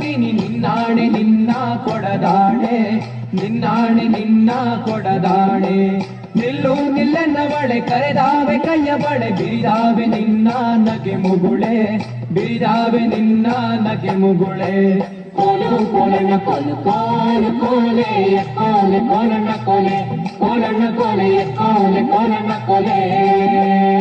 ಬರುತ್ತೀನಿ ನಿನ್ನಾಣೆ, ನಿನ್ನ ಕೊಡದಾಣೆ, ನಿನ್ನಾಣೆ, ನಿನ್ನ ಕೊಡದಾಣೆ. ನಿಲ್ಲು ನಿಲ್ಲನ ಬಳೆ ಕರೆದಾವೆ ಕೈಯ ಬಳೆ ಬಿರಿದಾವೆ ನಿನ್ನ ನಗೆ ಮುಗುಳೆ ಬಿರಿದಾವೆ ನಿನ್ನ ನಗೆ ಮುಗುಳೆ. ಕೋಲು ಕೋಲಣ್ಣ ಕೋಲು ಕೋಲು, ಕೋಲೆ ಕೋಲೆ ಕೋಲಣ್ಣ ಕೋಲೆ ಕೋಲಣ್ಣ ಕೋಲೆ ಕೋಲೆ ಕೋಲಣ್ಣ ಕೋಲೆ.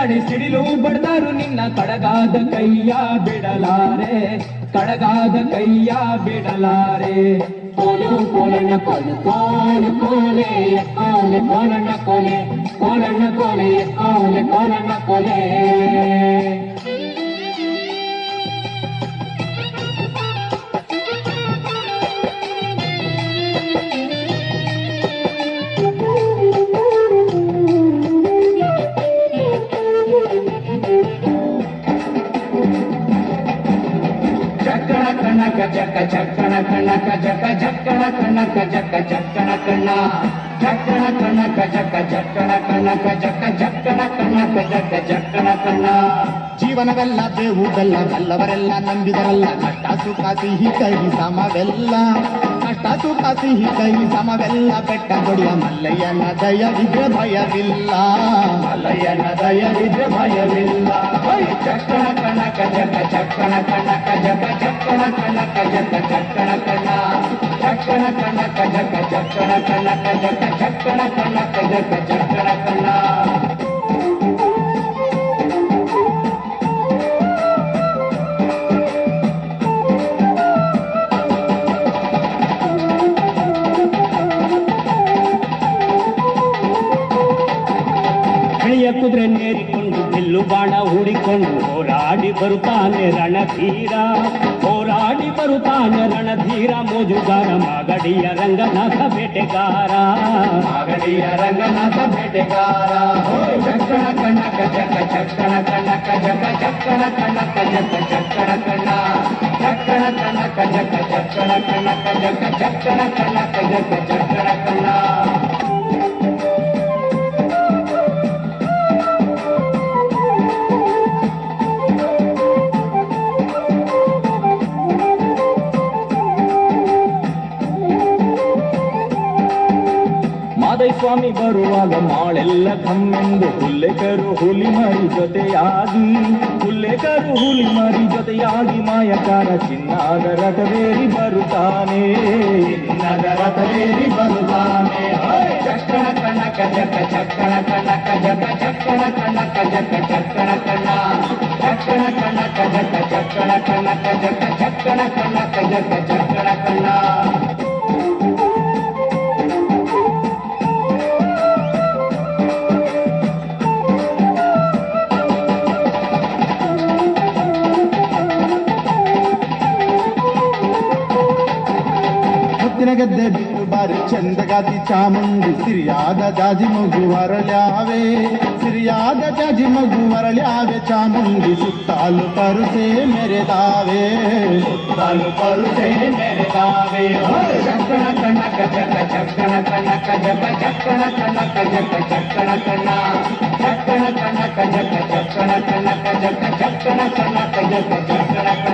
ಜಾಡಿ ಸಿಡಿಲು ಬಡದಾರು ನಿನ್ನ ಕಡಗಾದ ಕೈಯ ಬಿಡಲಾರೆ, ಕಡಗಾದ ಕೈಯ ಬಿಡಲಾರೆ. ಕೋಲು ಕೋಲಣ್ಣ ಕೋಲು ಕೋಲು ಕೋಲೆ ಕೋಲೆ ಕೋಲನ ಕೋಲೆ, ಕೋಲಣ್ಣ ಕೋಲೆ ಕೋಲೆ ಕೋಲಣ್ಣ ಕೋಲೆ. ಕಣಕ ಜಕ್ಕ ಚಕ್ಕಣ ಕಣಕ ಜಕ್ಕ ಜಕ್ಕಣ ಕಣಕ ಜಕ್ಕ ಚಕ್ಕಣ ಕಣ್ಣ ಚಕ್ಕಣ ಕಣಕ ಜಕ್ಕ ಚಕ್ಕಣ ಕಣಕ ಜಕ್ಕ ಜಕ್ಕಣ ಕಣಕ ಜಕ್ಕ ಜಕ್ಕಣ ಕಣ್ಣ ಜೀವನವೆಲ್ಲ ದೇವುದಲ್ಲ ಬೆಲ್ಲ ಬಲ್ಲವರೆಲ್ಲ ನಂಬಿದರಲ್ಲ, ಕಟ್ಟ ಸುಖ ಸಿಹಿ ಕೈ ಸಮವೆಲ್ಲ. ಕಷ್ಟ ಸುಖ ಸಿಹಿ ಕೈ ಸಮವೆಲ್ಲ ಬೆಟ್ಟ ಕೊಡಿಯ ಮಲ್ಲಯ್ಯನ ದಯವಿದ್ರೆ ಭಯವಿಲ್ಲ ಮಲಯನ ದಯವಿದ್ರೆ ಭಯವಿಲ್ಲ ಹೈ! ಚಕ್ಕಣ ಕಣಕ ಜಕ್ಕ ಚಕ್ಕಣ ಕಣಕ ಜಕ್ಕ ಚಕ್ಕಣ ಕಣಕ ಜಕ್ಕ ಚಕ್ಕಣ ಕಣ್ಣ ಚಕ್ಕಣ ಕಣಕ ಜಕ್ಕ ಚಕ್ಕಣ ಕಣಕ ಜಕ್ಕ ಚಕ್ಕಣ ಕಣಕ ಜಕ್ಕ ಚಕ್ಕಣ ಕಣ್ಣ ಹಳೆಯ ಕುದುರೆ ನೇರಿಕೊಂಡು ಬಿಲ್ಲು ಬಾಣ ಹೂಡಿಕೊಂಡು ಹೋರಾಡಿ ಬರುತ್ತಾನೆ ರಣಧೀರ ಹೋರಾಡಿ ಬರುತ್ತಾನೆ ರಣಧೀರ ಮೋಜುಗಾರ ಮಾಗಡಿಯ ರಂಗನಾಥ ಬೇಟೆಗಾರ ಮಾಗಡಿಯ ರಂಗನಾಥ ಬೇಟೆಗಾರ ಹೋಯ್ ಚಕ್ಕಣ ಕಣಕ ಜಕ್ಕ ಚಕ್ಕಣ ಕಣಕ ಜಕ್ಕ ಚಕ್ಕಣ ಕಣಕ ಜಕ್ಕ ಚಕ್ಕಣ ಕಣ್ಣ ಚಕ್ಕಣ ಕಣಕ ಜಕ್ಕ ಚಕ್ಕಣ ಕಣಕ ಜಕ್ಕ ಚಕ್ಕಣ ಕಣಕ ಜಕ್ಕ ಚಕ್ಕಣ ಕಣ್ಣ ಮಾದೈ ಸ್ವಾಮಿ ಬರುವಾಗ ಮಾಳೆಲ್ಲ ಕಮ್ಮೆಂದು ಹುಲ್ಲೆಕರು ಹುಲಿ ಮರಿ ಜೊತೆಯಾಗಿ ಹುಲ್ಲೆಕರು ಹುಲಿ ಮರಿ ಜೊತೆಯಾಗಿ ಮಾಯಕಾರ ಚಿನ್ನಾದ ರಥವೇರಿ ಬರುತ್ತಾನೆ ಚಿನ್ನದ ರಥವೇರಿ ಬರುತ್ತಾನೆ ಹೋಯ್ ಚಕ್ಕಣ ಕಣಕ ಜಕ್ಕ ಚಕ್ಕಣ ಕಣಕ ಜಕ್ಕ ಚಕ್ಕಣ ಕಣಕ ಜಕ್ಕ ಚಕ್ಕಣ ಕಣ್ಣ ಚಕ್ಕಣ ಕಣಕ ಜಕ್ಕ ಚಕ್ಕಣ ಕಣಕ ಜಕ್ಕ ಚಕ್ಕಣ ಕಣಕ ಜಕ್ಕ ಚಕ್ಕಣ ಕಣ್ಣ ಮುತ್ತಿನ ಗದ್ದೆ ಬಿಟ್ಟು ಬಾರಿ ಚಂದಗಾತಿ ಚಾಮುಂಡಿ ಸಿರಿಯಾದ ಜಾಜಿ ಮಗು ಅರಳ್ಯಾವೆ ಸಿರಿಯಾದ ಜಾಜಿ ಮಗು ಅರಳ್ಯಾವೆ ಚಾಮುಂಡಿ ಸುತ್ತಾಲು ಪರುಸೆ ಮೆರೆದಾವೆ ಸುತ್ತಾಲು ಪರುಸೆ ಮೆರೆದಾವೆ ಹೋಯ್ ಚಕ್ಕಣ ಕಣಕ ಜಕ್ಕ ಚಕ್ಕಣ ಕಣಕ ಜಕ್ಕ ಚಕ್ಕಣ ಕಣಕ ಜಕ್ಕ ಚಕ್ಕಣ ಕಣ್ಣ ಚಕ್ಕಣ ಕಣಕ ಜಕ್ಕ ಚಕ್ಕಣ ಕಣಕ ಜಕ್ಕ ಚಕ್ಕಣ ಕಣಕ ಜಕ್ಕ ಚಕ್ಕಣ ಕಣ್ಣ